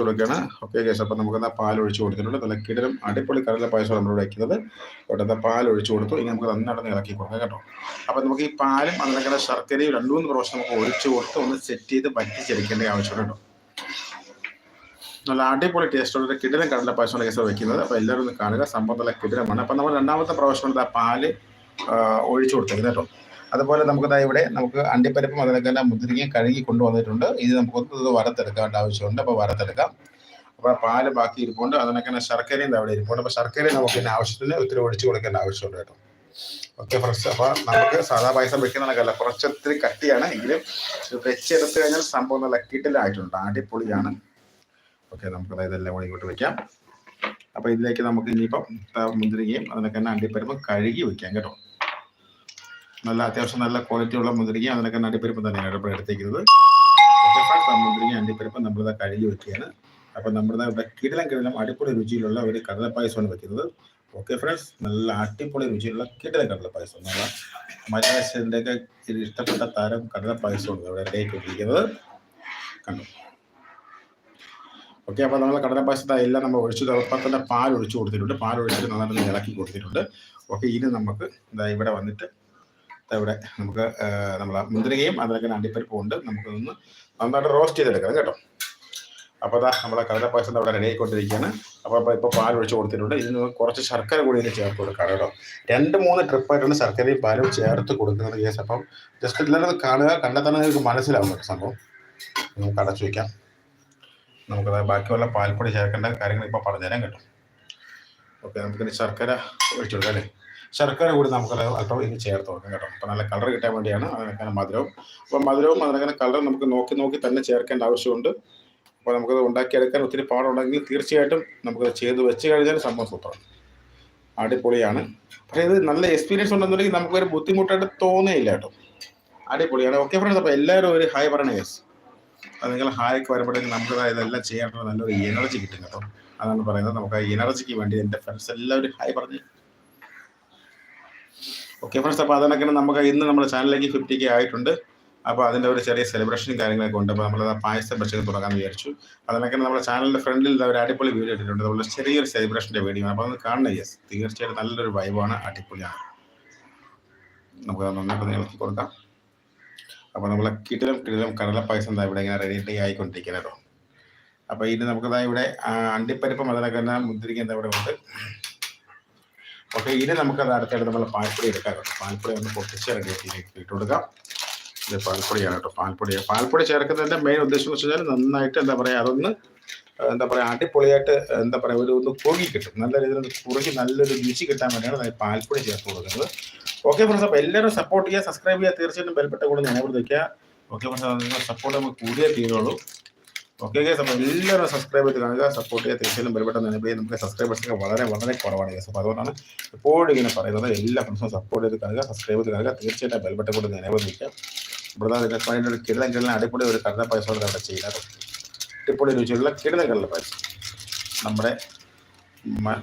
കൊടുക്കുകയാണ്. Okay case അപ്പം നമുക്ക് എന്നാൽ പാൽ ഒഴിച്ച് കൊടുത്തിട്ടുണ്ട്. നല്ല കിടലും അടിപൊളി കടല പായസം നമ്മൾ വയ്ക്കുന്നത് ഇവിടെ പാൽ ഒഴിച്ച് കൊടുത്തു. ഇനി നമുക്ക് നന്നായിട്ട് ഇളക്കി കൊടുക്കാം കേട്ടോ. അപ്പം നമുക്ക് ഈ പാലും അതിനൊക്കെ ശർക്കരയും രണ്ട് മൂന്ന് പ്രാവശ്യം നമുക്ക് ഒഴിച്ച് കൊടുത്ത് ഒന്ന് സെറ്റ് ചെയ്ത് വറ്റിച്ചെടുക്കേണ്ട ആവശ്യമുണ്ട് കേട്ടോ. നല്ല അടിപൊളി ടേസ്റ്റുള്ള കിടലം കടല പായസമാണ് കേസ് വയ്ക്കുന്നത് അപ്പോൾ എല്ലാവരും ഒന്ന് കാണുക. സംഭവം നല്ല കിടലമാണ്. അപ്പം നമ്മൾ രണ്ടാമത്തെ പ്രാവശ്യം പാൽ ഒഴിച്ചു കൊടുത്തേക്കുന്നത് കേട്ടോ. അതുപോലെ നമുക്ക് ദാ ഇവിടെ നമുക്ക് അണ്ടിപ്പരിപ്പും അതിനൊക്കെ മുതിരിങ്ങി കഴുകി കൊണ്ടുവന്നിട്ടുണ്ട്. ഇത് നമുക്ക് ഇത് വറുത്തെടുക്കേണ്ട ആവശ്യമുണ്ട്. അപ്പോൾ വരത്തെടുക്കാം അപ്പോൾ പാൽ ബാക്കി ഇരിപ്പുണ്ട്. അതിനൊക്കെ ശർക്കരയും അവിടെ ഇരിപ്പുണ്ട്. അപ്പോൾ ശർക്കരയും നമുക്ക് പിന്നെ ആവശ്യത്തിന് ഒത്തിരി ഒഴിച്ചു കൊടുക്കേണ്ട ആവശ്യമുണ്ട് കേട്ടോ. Okay friends. അപ്പോൾ നമുക്ക് സാധാ പായസം വെക്കുന്നതൊക്കെയല്ല കുറച്ചൊത്തിരി കട്ടിയാണ് എങ്കിലും വെച്ചെടുത്ത് കഴിഞ്ഞാൽ സംഭവം നല്ല കിട്ടിലായിട്ടുണ്ട് അടിപൊളിയാണ്. ഓക്കെ നമുക്ക് ഇതെല്ലാം കൂടി ഇങ്ങോട്ട് വെക്കാം. അപ്പോൾ ഇതിലേക്ക് നമുക്ക് ഇനിയിപ്പം മുന്തിരിങ്ങയും അതിനൊക്കെ തന്നെ അണ്ടിപ്പരുമ്പ് കഴുകി വെക്കാം കേട്ടോ. നല്ല അത്യാവശ്യം നല്ല ക്വാളിറ്റി ഉള്ള മുന്തിരിങ്ങയും അതിനൊക്കെ തന്നെ അണ്ടിപ്പരിപ്പും തന്നെയാണ് ഇപ്പോൾ എടുത്തേക്കുന്നത്. മുന്തിരിങ്ങ അണ്ടിപ്പരിപ്പം നമ്മളിത് കഴുകി വെക്കുകയാണ്. അപ്പം നമ്മുടെ ഇവിടെ കിടിലം കിടലം അടിപൊളി രുചിയിലുള്ള ഒരു കടലപ്പായസമാണ് വെക്കുന്നത്. ഓക്കെ ഫ്രണ്ട്സ് നല്ല അടിപൊളി രുചിയുള്ള കിടിലം കടലപ്പായസം. നല്ല മലയാളത്തിന്റെയൊക്കെ ഇഷ്ടപ്പെട്ട താരം കടലപ്പായസമാണ് ഇവിടെ റെഡിയാക്കി വെച്ചിരിക്കുന്നത് കണ്ടു? ഓക്കെ അപ്പോൾ നമ്മൾ കടലപ്പായസത്തെ എല്ലാം നമ്മൾ ഒഴിച്ചു തുറപ്പം തന്നെ പാൽ ഒഴിച്ചു കൊടുത്തിട്ടുണ്ട്. പാൽ ഒഴിച്ചിട്ട് നന്നായിട്ട് ഇളക്കി കൊടുത്തിട്ടുണ്ട്. ഓക്കെ ഇനി നമുക്ക് ഇവിടെ വന്നിട്ട് ഇവിടെ നമുക്ക് നമ്മളെ മുന്തിരികയും അതിനൊക്കെ അണ്ടിപ്പരിപ്പും ഉണ്ട്. നമുക്കൊന്ന് നന്നായിട്ട് റോസ്റ്റ് ചെയ്തെടുക്കണം കേട്ടോ. അപ്പോൾ അതാ നമ്മളെ കടലപ്പായസം അവിടെ റെഡി ആയിക്കൊണ്ടിരിക്കുകയാണ്. അപ്പോൾ അപ്പോൾ ഇപ്പോൾ പാൽ ഒഴിച്ച് കൊടുത്തിട്ടുണ്ട്. ഇതിന് കുറച്ച് ശർക്കര കൂടി ഇതിന് ചേർത്ത് കൊടുക്കാം കേട്ടോ. രണ്ട് മൂന്ന് ട്രിപ്പായിട്ടാണ് ശർക്കരയും പാലും ചേർത്ത് കൊടുക്കുന്നത് കേസ് അപ്പം ജസ്റ്റ് എല്ലാവരും കാണുക കണ്ടാൽ തന്നെ നിങ്ങൾക്ക് മനസ്സിലാവും കേട്ടോ സംഭവം. നമുക്ക് അടച്ചു വയ്ക്കാം നമുക്കത് ബാക്കിയുള്ള പാൽപ്പൊടി ചേർക്കേണ്ട കാര്യങ്ങൾ ഇപ്പോൾ പറഞ്ഞുതരാം കേട്ടോ. ഓക്കെ നമുക്കിനി ശർക്കര ഒഴിച്ചു കൊടുക്കാം അല്ലേ? ശർക്കര കൂടി നമുക്ക് അല്പം ഇനി ചേർത്ത് കൊടുക്കാം കേട്ടോ. അപ്പോൾ നല്ല കളർ കിട്ടാൻ വേണ്ടിയാണ് അതിനൊക്കെ മധുരവും. അപ്പോൾ മധുരവും അതിനൊക്കെ കളർ നമുക്ക് നോക്കി നോക്കി തന്നെ ചേർക്കേണ്ട ആവശ്യമുണ്ട്. അപ്പോൾ നമുക്കത് ഉണ്ടാക്കിയെടുക്കാൻ ഒത്തിരി പാടുണ്ടെങ്കിൽ തീർച്ചയായിട്ടും നമുക്കത് ചെയ്ത് വെച്ച് കഴിഞ്ഞാൽ സംഭവം സൂപ്പറാണ്. അടിപൊളിയാണ്. പക്ഷേ ഇത് നല്ല എക്സ്പീരിയൻസ് ഉണ്ടെന്നുണ്ടെങ്കിൽ നമുക്കൊരു ബുദ്ധിമുട്ടായിട്ട് തോന്നുകയില്ല കേട്ടോ. അടിപൊളിയാണ്. ഓക്കെ ഫ്രണ്ട്സ് അപ്പോൾ എല്ലാവരും ഒരു ഹായ് പറയണേ യെസ് അത് നിങ്ങൾ ഹായൊക്കെ വരുമ്പോഴേക്കും നമുക്ക് ഇതെല്ലാം ചെയ്യാനുള്ള നല്ലൊരു എനർജി കിട്ടും കേട്ടോ. അതാണ് പറയുന്നത്. നമുക്ക് ആ എനർജിക്ക് വേണ്ടി എന്റെ ഫ്രണ്ട്സ് എല്ലാവരും ഹായ് പറഞ്ഞു ഓക്കെ ഫ്രണ്ട്സ് അപ്പോൾ അതിനൊക്കെ നമുക്ക് ഇന്ന് നമ്മുടെ ചാനലിലേക്ക് ഫിഫ്റ്റി കെ ആയിട്ടുണ്ട്. അപ്പോൾ അതിന്റെ ഒരു ചെറിയ സെലിബ്രേഷനും കാര്യങ്ങളൊക്കെ ഉണ്ട്. അപ്പോൾ നമ്മൾ പായസം ഭക്ഷണം തുടങ്ങാമെന്ന് വിചാരിച്ചു. അതിനൊക്കെ നമ്മുടെ ചാനലിന്റെ ഫ്രണ്ടിൽ ഒരു അടിപൊളി വീഡിയോ ഇട്ടിട്ടുണ്ട്. അതുപോലെ ചെറിയൊരു സെലിബ്രേഷന്റെ വീഡിയോ അപ്പോൾ അത് കാണണം യെസ് തീർച്ചയായിട്ടും നല്ലൊരു വൈബാണ് അടിപൊളിയാണ്. നമുക്ക് നന്നായിട്ട് ഇളക്കി കൊടുക്കാം. അപ്പോൾ നമ്മളെ കിടിലം കിടിലം കടല പായസം എന്താ ഇവിടെ ഇങ്ങനെ റെഡി ആയിക്കൊണ്ടിരിക്കുന്നത് കേട്ടോ. അപ്പോൾ ഇനി നമുക്കതാ ഇവിടെ അണ്ടിപ്പരിപ്പം അതിനൊക്കെ തന്നെ എന്താ ഇവിടെ ഉണ്ട്. ഓക്കെ ഇനി നമുക്ക് നമുക്കത് അടുത്തായിട്ട് നമ്മൾ പാൽപ്പൊടി എടുക്കാം പാൽപ്പൊടി ഒന്ന് പൊട്ടിച്ച് റെഡിയാക്കിയിലേക്ക് ഇട്ട് കൊടുക്കാം. ഇത് പാൽപ്പൊടിയാണ് കേട്ടോ പാൽപ്പൊടി. പാൽപ്പൊടി ചേർക്കുന്നതിന്റെ മെയിൻ ഉദ്ദേശം എന്ന് വെച്ചാൽ നന്നായിട്ട് എന്താ പറയുക അതൊന്ന് എന്താ പറയുക അടിപൊളിയായിട്ട് എന്താ പറയുക ഒരു ഒന്ന് കുറുകി കിട്ടും. നല്ല രീതിയിൽ കുറുകി നല്ലൊരു രുചി കിട്ടാൻ വേണ്ടിയാണ് ഞാൻ പാൽപ്പൊടി ചേർത്ത് കൊടുക്കുന്നത്. ഓക്കെ ഫ്രണ്ട്സ് അപ്പോൾ എല്ലാവരും സപ്പോർട്ട് ചെയ്യുക സബ്സ്ക്രൈബ് ചെയ്യുക തീർച്ചയായിട്ടും ബെൽബട്ട കൂടെ നിലവിൽ വയ്ക്കുക ഓക്കെ ഫ്രണ്ട്സ് നിങ്ങളുടെ സപ്പോർട്ട് നമുക്ക് കൂടിയേ തീരുള്ളൂ. ഓക്കെ. ഗേസ് അപ്പോൾ എല്ലാവരും സബ്സ്ക്രൈബ് ചെയ്ത് കാണുക. സപ്പോർട്ട് ചെയ്യുക. തീർച്ചയായും ബെൽപ്പെട്ട നിലവിൽ നമുക്ക് സബ്സ്ക്രൈബേഴ്സ് ഒക്കെ വളരെ വളരെ കുറവാണ് ഗേസ് അപ്പോൾ അതുകൊണ്ടാണ് എപ്പോഴും ഇങ്ങനെ പറയുന്നത്. എല്ലാ ഫ്രണ്ട്സും സപ്പോർട്ട് ചെയ്ത് കാണുക. സബ്സ്ക്രൈബ് ചെയ്ത് കാണുക. തീർച്ചയായിട്ടും ബെൽബട്ടൺ കൂടെ നിലവിൽ വയ്ക്കുക ഇവിടെ ഇതിന്റെ പതിന്റെ ഒരു കിടലം കിടലം അടിപൊളി ഒരു കടല പായസമാണ് അവിടെ ചെയ്യുന്നത്. അടിപൊളി രുചിയുള്ള കിടലം കടല പായസം. നമ്മുടെ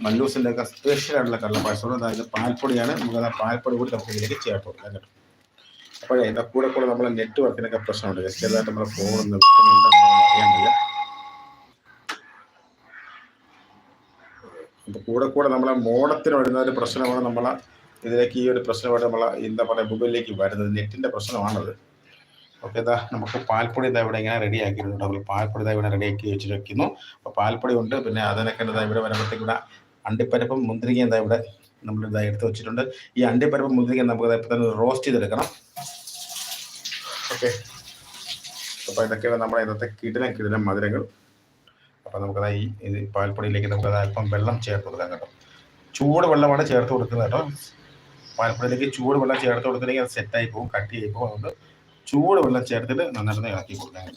മല്ലൂസിന്റെയൊക്കെ ആയിട്ടുള്ള കടല പായസമാണ് അതായത് പാൽപ്പൊടിയാണ്. നമുക്ക് ആ പാൽപ്പൊടി കൂടി നമുക്ക് ഇതിലേക്ക് ചേർത്ത് കൊടുക്കാം. കേട്ടോ അപ്പോഴേ ഇതിന്റെ കൂടെ കൂടെ നമ്മളെ നെറ്റ്വർക്കിനൊക്കെ പ്രശ്നമുണ്ട്. ചെറുതായിട്ട് നമ്മളെ ഫോൺ വിൽക്കുന്നുണ്ട് അറിയാൻ വയ്യ. അപ്പോൾ കൂടെ കൂടെ നമ്മളെ മോഡത്തിന് വരുന്ന ഒരു പ്രശ്നമാണ് നമ്മളെ ഇതിലേക്ക് ഈ ഒരു പ്രശ്നമായിട്ട് നമ്മളെ എന്താ പറയുക മൊബൈലിലേക്ക് വരുന്നത്. നെറ്റിന്റെ പ്രശ്നമാണത്. ഓക്കെ ഇതാ നമുക്ക് പാൽപ്പൊടി ഇതാ ഇവിടെ ഇങ്ങനെ റെഡി ആക്കിയിട്ടുണ്ട്. നമ്മൾ പാൽപ്പൊടി ഇതാ ഇവിടെ റെഡിയാക്കി വെച്ചിട്ട് വെക്കുന്നു. അപ്പോൾ പാൽപ്പൊടി ഉണ്ട്. പിന്നെ അതിനൊക്കെ ഇതാ ഇവിടെ വരുമ്പോഴത്തേക്ക് ഇവിടെ അണ്ടിപ്പരിപ്പും മുന്തിരിങ്ങ എന്താ ഇവിടെ നമ്മൾ ഇതാ എടുത്ത് വെച്ചിട്ടുണ്ട്. ഈ അണ്ടിപ്പരിപ്പും മുന്തിരിങ്ങ നമുക്ക് ഇപ്പം തന്നെ റോസ്റ്റ് ചെയ്തെടുക്കണം. ഓക്കെ. അപ്പോൾ ഇതൊക്കെയാണ് നമ്മുടെ ഇന്നത്തെ കിടിലം കിടിലം മധുരങ്ങൾ. അപ്പോൾ നമുക്കത് ഈ ഇത് പാൽപ്പൊടിയിലേക്ക് നമുക്കത് അല്പം വെള്ളം ചേർത്ത് കൊടുക്കാം കേട്ടോ. ചൂട് വെള്ളമാണ് ചേർത്ത് കൊടുക്കുന്നത് കേട്ടോ. പാൽപ്പൊടിയിലേക്ക് ചൂട് വെള്ളം ചേർത്ത് കൊടുത്തില്ലെങ്കിൽ അത് സെറ്റായി പോകും കട്ടിയായി പോകും. അതുകൊണ്ട് ചൂട് വെള്ളം ചേർത്തിട്ട് നന്നായിട്ട് ഇളക്കി കൊടുക്കാൻ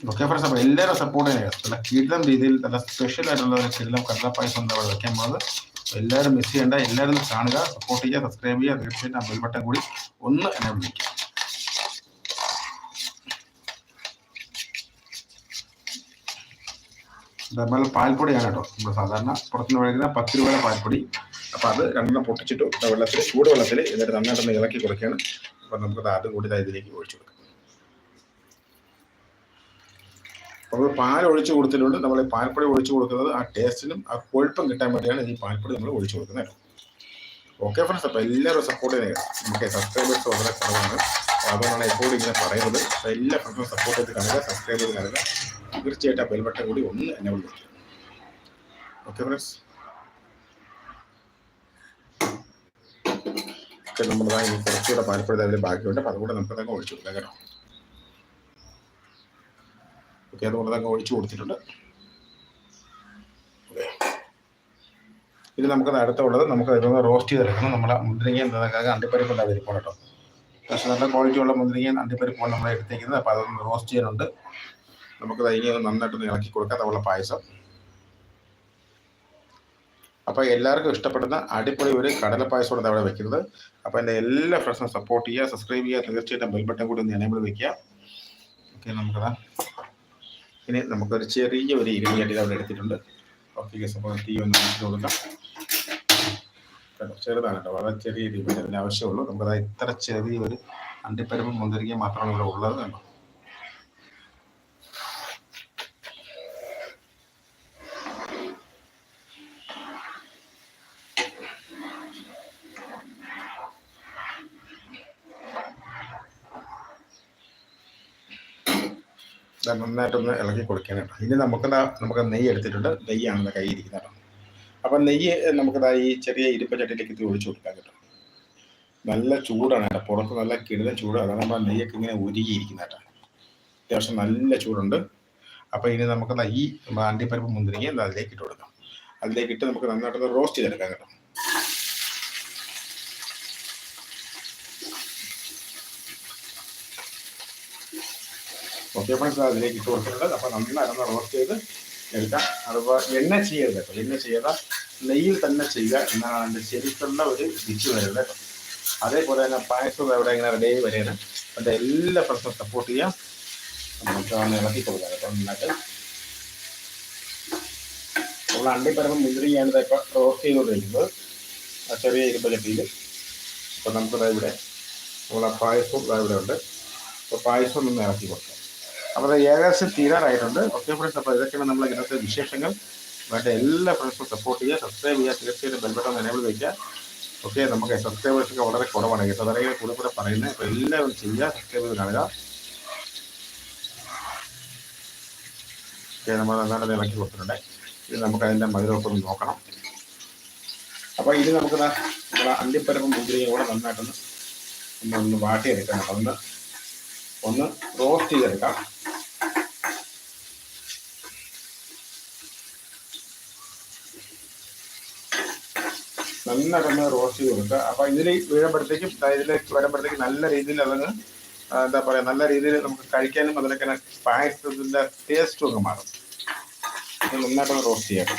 ഓക്കെ ഫ്രണ്ട്സ് അപ്പോൾ എല്ലാവരും സപ്പോർട്ട് ചെയ്യുക നല്ല കിടിലം രീതിയിൽ നല്ല സ്പെഷ്യൽ ആയിട്ടുള്ള ഒരു കിടിലം കടലപ്പായസം എന്താ വെക്കാൻ പോകുന്നത് എല്ലാവരും മിസ് ചെയ്യേണ്ട എല്ലാവരും കാണുക സപ്പോർട്ട് ചെയ്യുക സബ്സ്ക്രൈബ് ചെയ്യുക തീർച്ചയായിട്ടും ആ ബെൽ ബട്ടൺ കൂടി ഒന്ന് എന്നെ വിളിക്കുക. അതേപോലെ പാൽപ്പൊടിയാണ് കേട്ടോ നമ്മൾ സാധാരണ പുറത്തുനിന്ന് മേടിക്കുന്ന പത്ത് രൂപയുടെ പാൽപ്പൊടി. അപ്പോൾ അത് രണ്ടെണ്ണം പൊട്ടിച്ചിട്ടു വെള്ളത്തിൽ ചൂട് വെള്ളത്തിൽ എന്നിട്ട് നന്നായിട്ടൊന്ന് ഇളക്കി കുറയ്ക്കുകയാണ് അപ്പോൾ നമുക്ക് അത് കൂടി ഇതിലേക്ക് ഒഴിച്ചു കൊടുക്കാം. പാൽ ഒഴിച്ചു കൊടുത്തിട്ടുണ്ട്. നമ്മൾ ഈ പാൽപ്പൊടി ഒഴിച്ചു കൊടുക്കുന്നത് ആ ടേസ്റ്റിനും ആ കൊഴുപ്പും കിട്ടാൻ വേണ്ടിയാണ് ഈ പാൽപ്പൊടി നമ്മൾ ഒഴിച്ചു കൊടുക്കുന്നത്. ഓക്കെ ഫ്രണ്ട്സ് അപ്പോൾ എല്ലാവരും സപ്പോർട്ട് ചെയ്യുക നമുക്ക് സബ്സ്ക്രൈബേഴ്സ് വളരെ കുറവാണ്. അതുകൊണ്ടാണ് എപ്പോഴും ഇങ്ങനെ പറയുന്നത്. അപ്പോൾ എല്ലാ ഫ്രണ്ട്സും സപ്പോർട്ട് ചെയ്ത് കാണുക സബ്സ്ക്രൈബ് ചെയ്ത് കാണുക. തീർച്ചയായിട്ടും ആ ബെൽബട്ടൺ കൂടി ഒന്ന് എന്നെ വിളിക്കുക ഓക്കെ ഫ്രണ്ട്സ് ഒക്കെ നമ്മളതാ ഇനി കുറച്ചുകൂടെ പാൽപ്പൊടി അതിൽ ബാക്കിയുണ്ട്. അപ്പോൾ അതുകൂടെ നമുക്ക് തന്നെ ഒഴിച്ചു കൊടുക്കാം കേട്ടോ. ഓക്കെ അതുകൊണ്ട് അതങ്ങ് ഒഴിച്ചു കൊടുത്തിട്ടുണ്ട്. ഇനി നമുക്കത് അടുത്തുള്ളത് നമുക്ക് ഇതൊന്ന് റോസ്റ്റ് ചെയ്തെടുക്കണം നമ്മളെ മുന്തിരിങ്ങ എന്താക്കുക അണ്ടിപ്പരിപ്പ് ഉണ്ടാകും ഇരിപ്പോൾ കേട്ടോ. പക്ഷേ നല്ല ക്വാളിറ്റി ഉള്ള മുന്തിരിങ്ങ അണ്ടിപ്പരിപ്പാണ് നമ്മൾ എടുത്തേക്കുന്നത്. അപ്പോൾ അതൊന്ന് റോസ്റ്റ് ചെയ്യാനുണ്ട് നമുക്കത് ഇനി നന്നായിട്ടൊന്ന് ഇളക്കി കൊടുക്കാം. അതുള്ള പായസം. അപ്പോൾ എല്ലാവർക്കും ഇഷ്ടപ്പെടുന്ന അടിപൊളി ഒരു കടല പായസമാണ് അവിടെ വെക്കുന്നത്. അപ്പോൾ എന്റെ എല്ലാ ഫ്രണ്ട്സും സപ്പോർട്ട് ചെയ്യുക സബ്സ്ക്രൈബ് ചെയ്യുക തീർച്ചയായിട്ടും ബെൽ ബട്ടൺ കൂടി ഒന്ന് എനേബിൾ വെക്കുക. ഓക്കെ നമുക്കതാ ഇനി നമുക്കൊരു ചെറിയ ഒരു ഇരുമിയടി അവിടെ എടുത്തിട്ടുണ്ട്. ഓക്കെ ഒന്ന് കൊടുക്കാം കേട്ടോ ചെറുതാണ് കേട്ടോ വളരെ ചെറിയ രീതിയിൽ അതിന് ആവശ്യമുള്ളൂ. നമുക്കത് ഇത്ര ചെറിയ ഒരു അണ്ടിപ്പരമ്പ് മുന്തിരിക്കുക മാത്രമാണ് ഇവിടെ ഉള്ളത്. കണ്ടോ നന്നായിട്ടൊന്ന് ഇളക്കി കൊടുക്കണം ഇനി നമുക്ക് നമുക്ക് നെയ്യ് എടുത്തിട്ടുണ്ട്. നെയ്യാണ് കൈ ഇരിക്കുന്നത് കേട്ടോ. അപ്പം നെയ്യ് നമുക്കിതാ ഈ ചെറിയ ഇരുപ്പച്ചട്ടിയിലേക്ക് ഇത് ഒഴിച്ചു കൊടുക്കാം കേട്ടോ. നല്ല ചൂടാണ് കേട്ടോ. പുറത്ത് നല്ല കിടുന്ന ചൂട്. അതാണ് നമ്മൾ നെയ്യൊക്കെ ഇങ്ങനെ ഉരുകിയിരിക്കുന്ന കേട്ടോ. അത്യാവശ്യം നല്ല ചൂടുണ്ട്. അപ്പോൾ ഇനി നമുക്ക് ഈ അണ്ടിപ്പരിപ്പ് മുന്തിരിങ്ങ അതിലേക്ക് ഇട്ട് കൊടുക്കാം. അതിലേക്ക് ഇട്ട് നമുക്ക് നന്നായിട്ടൊന്ന് റോസ്റ്റ് ചെയ്തെടുക്കാം കേട്ടോ. ഫ്രണ്ട്സ് അതിലേക്ക് ഇട്ട് കൊടുത്തിട്ടുണ്ട് അപ്പോൾ നന്നായിട്ടൊന്ന് റോസ്റ്റ് ചെയ്ത് എടുക്കാം. അതുപോലെ എണ്ണ ചെയ്യരുത് കേട്ടോ. എണ്ണ ചെയ്ത നെയ്യിൽ തന്നെ ചെയ്യുക എന്നാണ് അതിന്റെ ശരിക്കുള്ള ഒരു ഡിച്ച് വരുന്നത് കേട്ടോ. അതേപോലെ തന്നെ പായസം എവിടെ ഇങ്ങനെ റെഡി ആയി വരെയാണ് അതിന്റെ എല്ലാ പ്രശ്നവും സപ്പോർട്ട് ചെയ്യാം. നമുക്ക് ഒന്ന് ഇളക്കി കൊടുക്കാം കേട്ടോ നന്നായിട്ട്. നമ്മൾ അണ്ടിപ്പരമ്പ് മുന്തിരിയാണ് ഇപ്പോൾ റോസ്റ്റ് ചെയ്തുകൊണ്ടിരിക്കുന്നത്. ആ ചെറിയ ഇരുമ്പലട്ടിയിൽ അപ്പോൾ നമുക്കത് ഇവിടെ ആ പായസവും ഇവിടെ ഉണ്ട്. അപ്പോൾ പായസം ഒന്ന് ഇറക്കി കൊടുക്കാം. അപ്പോൾ ഏകദേശം തീരാറായിട്ടുണ്ട്. ഓക്കെ ഫ്രണ്ട്സ് അപ്പോൾ ഇതൊക്കെയാണ് നമ്മൾ ഇന്നത്തെ വിശേഷങ്ങൾ. വേണ്ട എല്ലാ ഫ്രണ്ട്സും സപ്പോർട്ട് ചെയ്യുക സബ്സ്ക്രൈബ് ചെയ്യുക തീർച്ചയായിട്ടും ബെൽബട്ടൺ എനേബിൾ വയ്ക്കുക ഓക്കെ നമുക്ക് സബ്സ്ക്രൈബേഴ്സ് ഒക്കെ വളരെ കുറവാണ് കേട്ടോ. അതായത് കൂടെ കൂടെ പറയുന്നത്. അപ്പോൾ എല്ലാവരും ചെയ്യുക സബ്സ്ക്രൈബ് ചെയ്ത് കാണുക. നമ്മൾ നന്നായിട്ട് ഇളക്കി കൊടുത്തിട്ടുണ്ട്. ഇത് നമുക്ക് അതിന്റെ മധുരമൊക്കെ ഒന്ന് നോക്കണം. അപ്പോൾ ഇത് നമുക്ക് നമ്മുടെ അണ്ടിപ്പരപ്പും മുന്തിരിയും കൂടെ നന്നായിട്ടൊന്ന് ഒന്ന് വാട്ടിയെടുക്കണം. ഒന്ന് ഒന്ന് റോസ്റ്റ് ചെയ്തെടുക്കാം. നന്നായിട്ടൊന്ന് റോസ്റ്റ് ചെയ്ത് കൊടുക്കുക. അപ്പോൾ ഇതിൽ വീഴുമ്പോഴത്തേക്കും ഇതിലേക്ക് വരുമ്പോഴത്തേക്കും നല്ല രീതിയിൽ അതങ്ങ് എന്താ പറയാ നല്ല രീതിയിൽ നമുക്ക് കഴിക്കാനും അതിനൊക്കെ പായസത്തിന്റെ ടേസ്റ്റും ഒക്കെ മാറും. നന്നായിട്ടൊന്ന് റോസ്റ്റ് ചെയ്യണം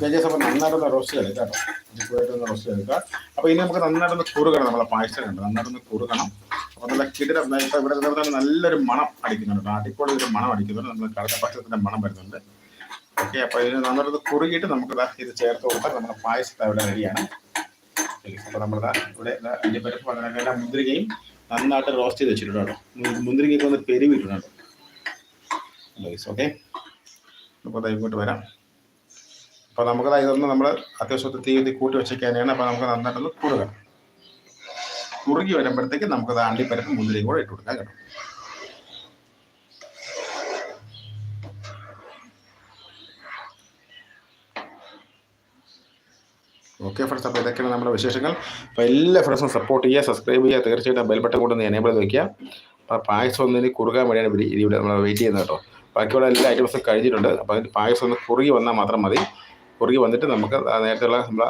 ചേച്ചി അപ്പോൾ നന്നായിട്ടൊന്ന് റോസ്റ്റ് ചെയ്യാം കേട്ടോ. അടിപൊളിയായിട്ടൊന്ന് റോസ്റ്റ് ചെയ്തെടുക്കുക അപ്പോൾ ഇനി നമുക്ക് നന്നായിട്ടൊന്ന് കുറുകണം നമ്മളെ പായസം കണ്ട്? നന്നായിട്ടൊന്ന് കുറുകണം. അപ്പോൾ നല്ല കിടില ഇപ്പോൾ ഇവിടെ ഇവിടെ നല്ലൊരു മണം അടിക്കുന്നുണ്ട് അടിപൊളി ഒരു മണം അടിക്കുന്നുണ്ട്. നമ്മൾ കടല പായസത്തിന്റെ മണം വരുന്നുണ്ട്. ഓക്കെ അപ്പോൾ ഇതിന് നന്നായിട്ടൊന്ന് കുറുകിയിട്ട് നമുക്ക് ഇത് ചേർത്ത് കൊടുത്താൽ നമ്മുടെ പായസത്തെ ഇവിടെ റെഡിയാണ്. അപ്പോൾ നമ്മൾ ഇവിടെ അണ്ടിപ്പരിപ്പ് അങ്ങനെ മുന്തിരികയും നന്നായിട്ട് റോസ്റ്റ് ചെയ്ത് വെച്ചിട്ടുണ്ട് കേട്ടോ. മുന്തിരിങ്ങയ്ക്ക് ഒന്ന് പെരുവിട്ടുണ്ട് ഓക്കെ അപ്പോൾ ഇങ്ങോട്ട് വരാം. അപ്പോൾ നമുക്ക് ഇതൊന്ന് നമ്മൾ അത്യാവശ്യത്തെ തീയതി കൂട്ടി വെച്ചേക്കാനാണ്. അപ്പോൾ നമുക്ക് നന്നായിട്ടൊന്ന് കുറുകണം. കുറുകി വരുമ്പോഴത്തേക്ക് നമുക്കത് അണ്ടിപ്പരപ്പ് മുന്തിരി കൂടെ ഇട്ട് കൊടുക്കാം കേട്ടോ. ഓക്കെ ഫ്രണ്ട്സ് അപ്പോൾ ഇതൊക്കെയാണ് നമ്മുടെ വിശേഷങ്ങൾ. അപ്പോൾ എല്ലാ ഫ്രണ്ട്സും സപ്പോർട്ട് ചെയ്യുക സബ്സ്ക്രൈബ് ചെയ്യുക. തീർച്ചയായിട്ടും ബെൽ ബട്ടൺ ഒന്ന് എനേബിൾ ചെയ്ത് വയ്ക്കുക അപ്പോൾ പായസം ഒന്നിന് കുറുകാൻ വേണ്ടിയാണ് ഇവിടെ നമ്മൾ വെയിറ്റ് ചെയ്യുന്നത് കേട്ടോ. ബാക്കിയുള്ള എല്ലാ ഐറ്റംസും കഴിഞ്ഞിട്ടുണ്ട്. അപ്പോൾ അതിന്റെ പായസം ഒന്ന് കുറുകി വന്നാൽ മാത്രം മതി. കുറുകി വന്നിട്ട് നമുക്ക് നേരത്തെയുള്ള നമ്മളെ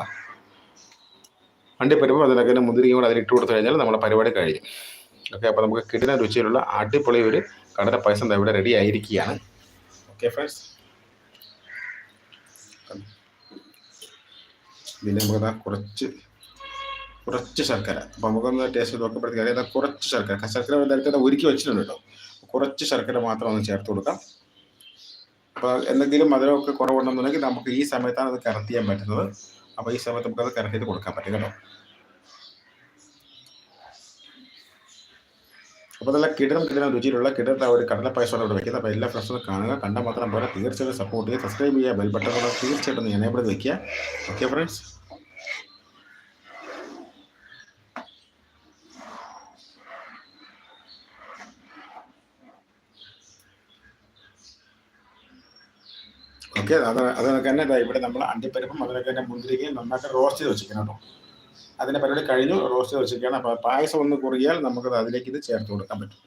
അണ്ടിപ്പരിപ്പും അതിനൊക്കെ മുന്തിരിയും കൂടെ അതിലിട്ട് കൊടുത്തു കഴിഞ്ഞാൽ നമ്മുടെ പരിപാടി കഴിയും ഓക്കെ അപ്പോൾ നമുക്ക് കിട്ടുന്ന രുചിയിലുള്ള അടിപൊളി ഒരു കടല പായസം ഇവിടെ റെഡി ആയിരിക്കുകയാണ്. ഓക്കെ ഫ്രണ്ട്സ് പിന്നെ നമുക്ക് കുറച്ച് കുറച്ച് ശർക്കര. അപ്പോൾ നമുക്കൊന്ന് ടേസ്റ്റ് നോക്കുമ്പോഴത്തേക്ക് അതായത് കുറച്ച് ശർക്കര. ശർക്കര നേരത്തെ ഒരുക്കി വെച്ചിട്ടുണ്ട് കേട്ടോ. കുറച്ച് ശർക്കര മാത്രം ഒന്ന് ചേർത്ത് കൊടുക്കാം. അപ്പോൾ എന്തെങ്കിലും മധുരമൊക്കെ കുറവുണ്ടെന്നുണ്ടെങ്കിൽ നമുക്ക് ഈ സമയത്താണ് അത് കറക്റ്റ് ചെയ്യാൻ പറ്റുന്നത്. അപ്പോൾ ഈ സമയത്ത് നമുക്കത് കറക്റ്റ് ചെയ്ത് കൊടുക്കാൻ പറ്റും കേട്ടോ. അപ്പോൾ നല്ല കിടനം കിടനം രുചിയിലുള്ള കിടത്ത ഒരു കടല പായസമാണ് ഇവിടെ വെക്കുന്നത്. അപ്പോൾ എല്ലാ ഫ്രണ്ട്സും കാണുക. കണ്ടാൽ മാത്രം പോലെ തീർച്ചയായിട്ടും സപ്പോർട്ട് ചെയ്യുക. സബ്സ്ക്രൈബ് ചെയ്യുക. ബെൽ ബട്ടൺ തീർച്ചയായിട്ടും എനേബിൾ വെക്കുക. ഓക്കെ ഫ്രണ്ട്സ് ഓക്കെ അത് അതൊക്കെ തന്നെ ഇവിടെ നമ്മൾ അണ്ടിപ്പരിപ്പും അതിനൊക്കെ തന്നെ മുന്തിരിക്കയും നന്നായിട്ട് റോസ്റ്റ് ചെയ്ത് വെച്ചിരിക്കണം കേട്ടോ. അതിന്റെ പരിപാടി കഴിഞ്ഞു റോസ്റ്റ് ചെയ്ത് വെച്ചിരിക്കുകയാണ്. അപ്പോൾ പായസം ഒന്ന് കുറിയാൽ നമുക്കത് അതിലേക്ക് ഇത് ചേർത്ത് കൊടുക്കാൻ പറ്റും.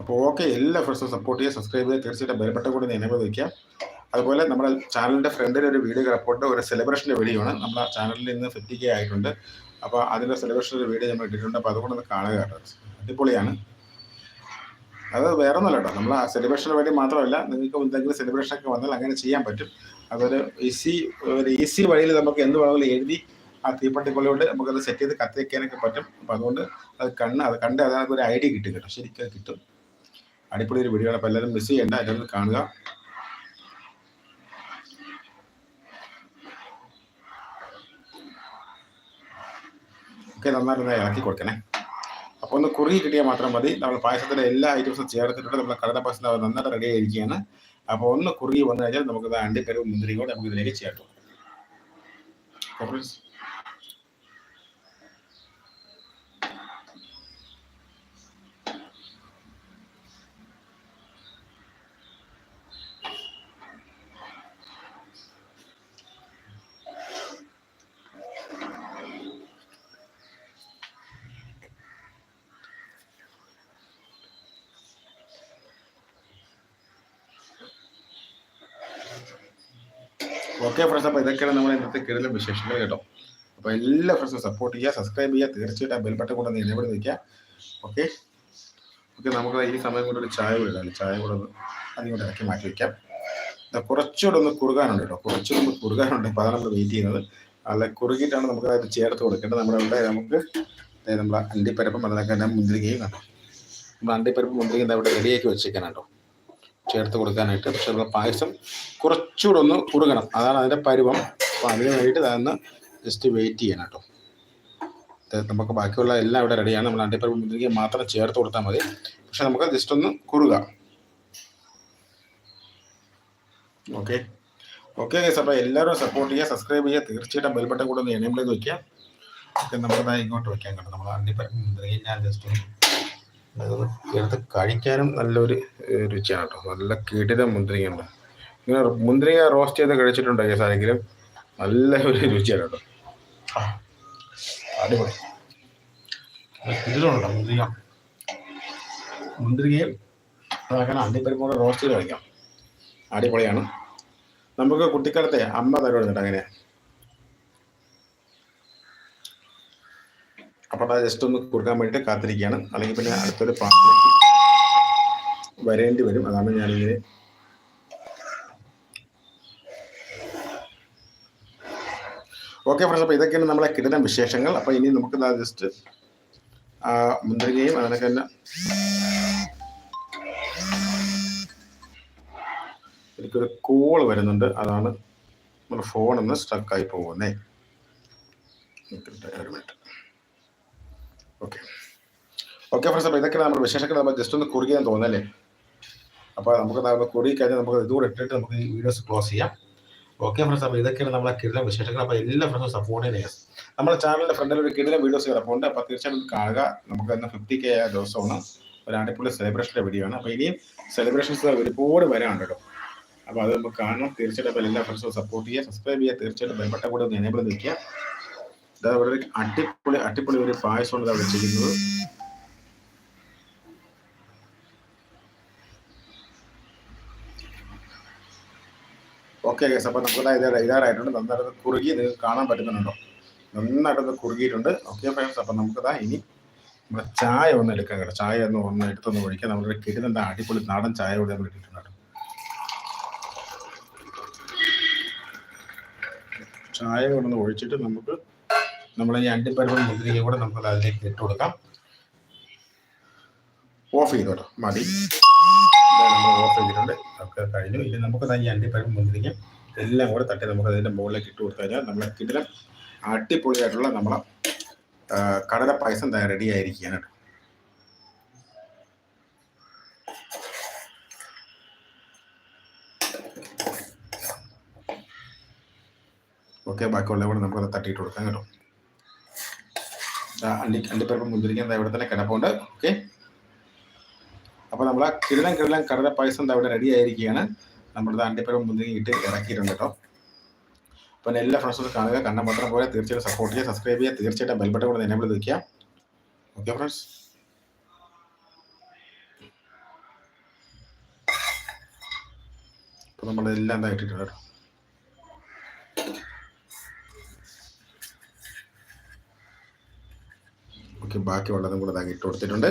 അപ്പോൾ ഓക്കെ എല്ലാ ഫ്രണ്ട്സും സപ്പോർട്ട് ചെയ്യുക സബ്സ്ക്രൈബ് ചെയ്യുക തീർച്ചയായിട്ടും ബലപ്പെട്ട കൂടി നിലവ് വയ്ക്കുക അതുപോലെ നമ്മുടെ ചാനലിന്റെ ഫ്രണ്ടിൽ ഒരു വീഡിയോ റെപ്പോർട്ട് ഒരു സെലിബ്രേഷന്റെ വീഡിയോ ആണ്. നമ്മുടെ ചാനലിൽ ഇന്ന് ഫിഫ്റ്റി ആയിട്ടുണ്ട് അപ്പോൾ അതിന്റെ സെലിബ്രേഷന്റെ വീഡിയോ നമ്മൾ ഇട്ടിട്ടുണ്ട്. അപ്പോൾ അതുകൊണ്ടൊന്ന് കാണുക കേട്ടോ. അടിപൊളിയാണ്. അത് വേറെ ഒന്നുമല്ല കേട്ടോ. നമ്മൾ ആ സെലിബ്രേഷന് വേണ്ടി മാത്രമല്ല നിങ്ങൾക്ക് എന്തെങ്കിലും സെലിബ്രേഷൻ ഒക്കെ വന്നാൽ അങ്ങനെ ചെയ്യാൻ പറ്റും. അതൊരു ഈസി ഒരു ഈസി വഴിയിൽ നമുക്ക് എന്ത് വേണമെങ്കിലും എഴുതി ആ തീപ്പട്ടിക്കൊള്ളിയോട് നമുക്കത് സെറ്റ് ചെയ്ത് കത്തിക്കാനൊക്കെ പറ്റും. അപ്പോൾ അതുകൊണ്ട് അത് കണ്ണ് അത് കണ്ട് അതിനകത്ത് ഒരു ഐഡിയ കിട്ടും കേട്ടോ. ശരിക്കും കിട്ടും. അടിപൊളി ഒരു വീഡിയോ ആണ്. എല്ലാവരും മിസ് ചെയ്യേണ്ട എല്ലാവരും കാണുക. ഒക്കെ നന്നായിട്ട് ഇളക്കി കൊടുക്കണേ. ഒന്ന് കുറുകി കിട്ടിയാൽ മാത്രം മതി. നമ്മൾ പായസത്തിന്റെ എല്ലാ ഐറ്റംസും ചേർത്തിട്ടുണ്ട്. നമ്മൾ കടല പായസം നന്നായിട്ട് റെഡി ആയിരിക്കുകയാണ്. അപ്പോൾ ഒന്ന് കുറുകി വന്നു കഴിഞ്ഞാൽ നമുക്ക് അണ്ടിപ്പരവും മുന്തിരിയും കൂടെ നമുക്ക് ഇതിലേക്ക് ചേർത്തു ഓക്കെ ഫ്രണ്ട്സ് അപ്പോൾ ഇതൊക്കെയാണ് നമ്മൾ ഇന്നത്തെ കീഴിലെ വിശേഷങ്ങൾ കേട്ടോ. അപ്പോൾ എല്ലാ ഫ്രണ്ട്സും സപ്പോർട്ട് ചെയ്യുക സബ്സ്ക്രൈബ് ചെയ്യുക. തീർച്ചയായിട്ടും ആ ബെൽബട്ടൺ കൊണ്ട് നിലവിൽ നിൽക്കുക ഓക്കെ ഓക്കെ നമുക്ക് ഈ സമയം കൊണ്ട് ഒരു ചായ കൂടെ ഇടാം. ചായ കൂടെ ഒന്ന് അതിന് ഇറക്കി മാറ്റി വയ്ക്കാം കുറച്ചുകൂടെ ഒന്ന് കുറുകാനുണ്ട് കേട്ടോ. കുറച്ചുകൂടെ ഒന്ന് കുറുകാനുണ്ട്. അപ്പോൾ അതാണ് നമ്മൾ വെയിറ്റ് ചെയ്യുന്നത്. അല്ല കുറുകിയിട്ടാണ് നമുക്ക് അത് ചേർത്ത് കൊടുക്കേണ്ടത്. നമ്മുടെ ഇവിടെ നമുക്ക് നമ്മൾ അണ്ടിപ്പരപ്പം അതിനൊക്കെ മുന്തിരികയും കണ്ടോ? നമ്മൾ അണ്ടിപ്പരപ്പം മുന്തിരികയും അവിടെ റെഡിയാക്കി വെച്ചേക്കാനാട്ടോ ചേർത്ത് കൊടുക്കാനായിട്ട്. പക്ഷെ നമ്മൾ പായസം കുറച്ചുകൂടെ ഒന്ന് കുറുകണം. അതാണ് അതിന്റെ പരുവം. അപ്പോൾ അതിന് വേണ്ടിയിട്ട് അതൊന്ന് ജസ്റ്റ് വെയിറ്റ് ചെയ്യണം കേട്ടോ. നമുക്ക് ബാക്കിയുള്ള എല്ലാം ഇവിടെ റെഡിയാണ് നമ്മൾ അണ്ടിപ്പരിപ്പ് മുന്തിരിക്ക മാത്രം ചേർത്ത് കൊടുത്താൽ മതി. പക്ഷെ നമുക്ക് ജസ്റ്റ് ഒന്ന് കുറുക. ഓക്കെ ഓക്കെ ഗൈസ് അപ്പോൾ എല്ലാവരും സപ്പോർട്ട് ചെയ്യുക സബ്സ്ക്രൈബ് ചെയ്യുക. തീർച്ചയായിട്ടും ബെൽബട്ടൺ കൂടെ ഒന്ന് എനേബിൾ ചെയ്ത് വയ്ക്കുക ഓക്കെ നമുക്ക് ഇങ്ങോട്ട് വയ്ക്കാൻ കേട്ടോ. നമ്മൾ അണ്ടിപ്പരിപ്പ് മുന്തിരിക്ക ഞാൻ ജസ്റ്റ് ഒന്ന് എടുത്ത് കഴിക്കാനും നല്ലൊരു രുചിയാണ് കേട്ടോ നല്ല കിടിലം മുന്തിരിങ്ങയുണ്ട് ഇങ്ങനെ മുന്തിരിങ്ങ റോസ്റ്റ് ചെയ്ത് കഴിച്ചിട്ടുണ്ടോ ആരെങ്കിലും നല്ല ഒരു രുചിയാണ് കേട്ടോ അടിപൊളി കിടിലുണ്ടോ മുന്തിരിങ്ങ. മുന്തിരിങ്ങയും അതാക്കാൻ അണ്ടിപ്പരിപ്പ് കൂടെ റോസ്റ്റ് ചെയ്ത് കഴിക്കാം. അടിപൊളിയാണ്. നമുക്ക് കുട്ടിക്കാലത്തെ അമ്മ തരുന്നുണ്ട് അങ്ങനെ. അപ്പോൾ അത് ജസ്റ്റ് ഒന്ന് കൊടുക്കാൻ വേണ്ടിയിട്ട് കാത്തിരിക്കുകയാണ്. അല്ലെങ്കിൽ പിന്നെ അടുത്തൊരു പാട്ടിലേക്ക് വരേണ്ടി വരും. അതാണ് ഞാനിങ്ങനെ ഓക്കെ ഫ്രണ്ട്സ് അപ്പോൾ ഇതൊക്കെയാണ് നമ്മളെ കിടന്ന വിശേഷങ്ങൾ. അപ്പോൾ ഇനി നമുക്ക് ജസ്റ്റ് മുന്തിരികയും അതിനൊക്കെ തന്നെ എനിക്കൊരു കോൾ വരുന്നുണ്ട്. അതാണ് നമ്മുടെ ഫോണൊന്ന് സ്റ്റക്കായി പോകുന്നേ. ഒരു മിനിറ്റ് ഓക്കെ ഓക്കെ ഫ്രണ്ട്സ് അപ്പോൾ ഇതൊക്കെ നമ്മുടെ വിശേഷങ്ങൾ നമ്മൾ ജസ്റ്റ് ഒന്ന് കുറുകിയാൻ തോന്നല്ലേ അപ്പോൾ നമുക്ക് കുറുകി കഴിഞ്ഞാൽ നമുക്ക് ഇതുകൂടെ ഇട്ടിട്ട് നമുക്ക് ഈ വീഡിയോസ് ക്ലോസ് ചെയ്യാം. ഓക്കെ ഫ്രണ്ട്സ് അപ്പോൾ ഇതൊക്കെയാണ് നമ്മളെ കിടിലം വിശേഷങ്ങൾ അപ്പോൾ എല്ലാ ഫ്രണ്ട്സും സപ്പോർട്ട് ചെയ്യുക നമ്മുടെ ചാനലിന്റെ ഫ്രണ്ടിൽ ഒരു കിടിലം വീഡിയോസ് കിടപ്പുണ്ട് അപ്പോൾ തീർച്ചയായിട്ടും കാണുക. നമുക്ക് ഇന്ന് ഫിഫ്റ്റി കെ ആയ ദിവസമാണ്. ഒരു അടിപൊളി സെലിബ്രേഷന്റെ വീഡിയോ ആണ്. അപ്പോൾ ഇനിയും സെലിബ്രേഷൻസ് ഒരുപാട് വരാനുണ്ട് കേട്ടോ. അപ്പോൾ അത് നമുക്ക് കാണണം. തീർച്ചയായിട്ടും അപ്പൊ എല്ലാ ഫ്രണ്ട്സും സപ്പോർട്ട് ചെയ്യുക. സബ്സ്ക്രൈബ് ചെയ്യുക. തീർച്ചയായിട്ടും ബെൽബട്ട കൂടെ ഒന്ന് എനേബിൾ നിൽക്കുക ഇതാ അടിപൊളി അടിപൊളി ഒരു പായസമാണ് അവിടെ ചെയ്യുന്നത് ഓക്കെ ഗേസ് അപ്പോൾ നമുക്ക് ഇതാ ഇതാറായിട്ടുണ്ട് നന്നായിട്ട് കുറുകി നിങ്ങൾക്ക് കാണാൻ പറ്റുന്നുണ്ടോ? നന്നായിട്ടൊന്ന് കുറുകിയിട്ടുണ്ട്. ഓക്കെ ഫ്രണ്ട്സ് അപ്പം നമുക്കതാ ഇനി നമ്മുടെ ചായ ഒന്ന് എടുക്കാൻ കേട്ടോ. ചായ ഒന്ന് ഒന്ന് എടുത്തൊന്ന് ഒഴിക്കാൻ നമ്മുടെ കിട്ടുന്നുണ്ട് അടിപൊളി നാടൻ ചായ കൂടെ നമ്മൾ ഇട്ടിട്ടുണ്ട് ചായ കൊണ്ടൊന്ന് ഒഴിച്ചിട്ട് നമുക്ക് നമ്മൾ ഈ അണ്ടിപ്പരിപ്പും മുന്തിരിയും കൂടെ നമുക്ക് അതിലേക്ക് ഇട്ട് കൊടുക്കാം. ഓഫ് ചെയ്തു കേട്ടോ മതി നമ്മൾ ഓഫ് ചെയ്തിട്ടുണ്ട്. ഒക്കെ കഴിഞ്ഞു. ഇനി നമുക്ക് ഈ അണ്ടിപ്പരിപ്പും മുന്തിരിക്കും എല്ലാം കൂടെ തട്ടി നമുക്ക് അതിന്റെ മുകളിലേക്ക് ഇട്ട് കൊടുത്തു കഴിഞ്ഞാൽ നമ്മളെ കിടിലം അടിപൊളിയായിട്ടുള്ള നമ്മളെ കടല പായസം റെഡി ആയിരിക്കുകയാണ് കേട്ടോ. ഓക്കെ ബാക്കിയുള്ള കൂടെ നമുക്കത് തട്ടിയിട്ട് കൊടുക്കാം കേട്ടോ. അണ്ടി അണ്ടിപ്പരിപ്പ് മുന്തിരിക്കാൻ ദാ ഇവിടെ തന്നെ കിടപ്പുണ്ട്. ഓക്കെ അപ്പോൾ നമ്മൾ ആ കിടലം കിടലം കടല പായസം ഇവിടെ റെഡി ആയിരിക്കുകയാണ്. നമ്മളിത് അണ്ടിപ്പരിപ്പ് മുന്തിരി ഇട്ട് ഇറക്കിയിട്ടുണ്ട് കേട്ടോ അപ്പോൾ എല്ലാ ഫ്രണ്ട്സും കാണുക. കണ്ട മാത്രം പോലെ തീർച്ചയായിട്ടും സപ്പോർട്ട് ചെയ്യുക സബ്സ്ക്രൈബ് ചെയ്യുക. തീർച്ചയായിട്ടും ബെൽബട്ടൺ കൂടെ എനേബിൾ വയ്ക്കുക ഓക്കെ ഫ്രണ്ട്സ് അപ്പോൾ നമ്മളെല്ലാം എന്താ ഇട്ടിട്ടുണ്ട് കേട്ടോ ഓക്കെ ബാക്കിയുള്ളതും കൂടെ ഇതാക്കി ഇട്ട് കൊടുത്തിട്ടുണ്ട്.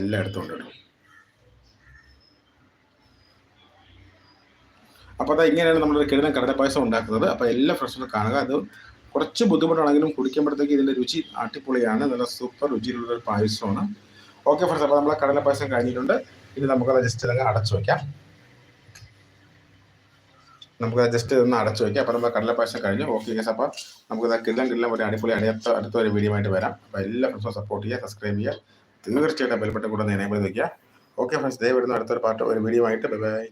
എല്ലാം എടുത്തുകൊണ്ട് കേട്ടോ അപ്പോൾ അതാ ഇങ്ങനെയാണ് നമ്മളൊരു കിഴങ്ങൻ കടല പായസം ഉണ്ടാക്കുന്നത്. അപ്പോൾ എല്ലാ ഫ്രണ്ട്സും കാണുക. അത് കുറച്ച് ബുദ്ധിമുട്ടാണെങ്കിലും കുടിക്കുമ്പോഴത്തേക്ക് ഇതിന്റെ രുചി അടിപൊളിയാണ്. നല്ല സൂപ്പർ രുചിയിലുള്ള ഒരു പായസമാണ്. ഓക്കെ ഫ്രണ്ട്സ് അപ്പോൾ നമ്മളെ കടല പായസം കഴിഞ്ഞിട്ടുണ്ട്. ഇനി നമുക്കത് ജസ്റ്റ് ഇതങ്ങ് അടച്ചു വയ്ക്കാം നമുക്ക് ജസ്റ്റ് ഒന്ന് അടച്ചു വയ്ക്കാം അപ്പോൾ നമ്മുടെ കടല പാഷൻ കഴിഞ്ഞു. ഓക്കെ ഗസ് അപ്പോൾ നമുക്ക് കിള്ളം കിള്ളം ഒരു അടിപൊളി അടുത്ത അടുത്ത ഒരു വീഡിയോ ആയിട്ട് വരാം. അപ്പോൾ എല്ലാ ഫ്രണ്ട്സും സപ്പോർട്ട് ചെയ്യുക സബ്സ്ക്രൈബ് ചെയ്യുക. തീർച്ചയായിട്ടും ബെൽബട്ടൺ കൂടെ എനേബിൾ വയ്ക്കുക ഓക്കെ ഫ്രണ്ട്സ് ദേ വരുന്ന അടുത്തൊരു പാട്ട് ഒരു വീഡിയോ ആയിട്ട്. Bye bye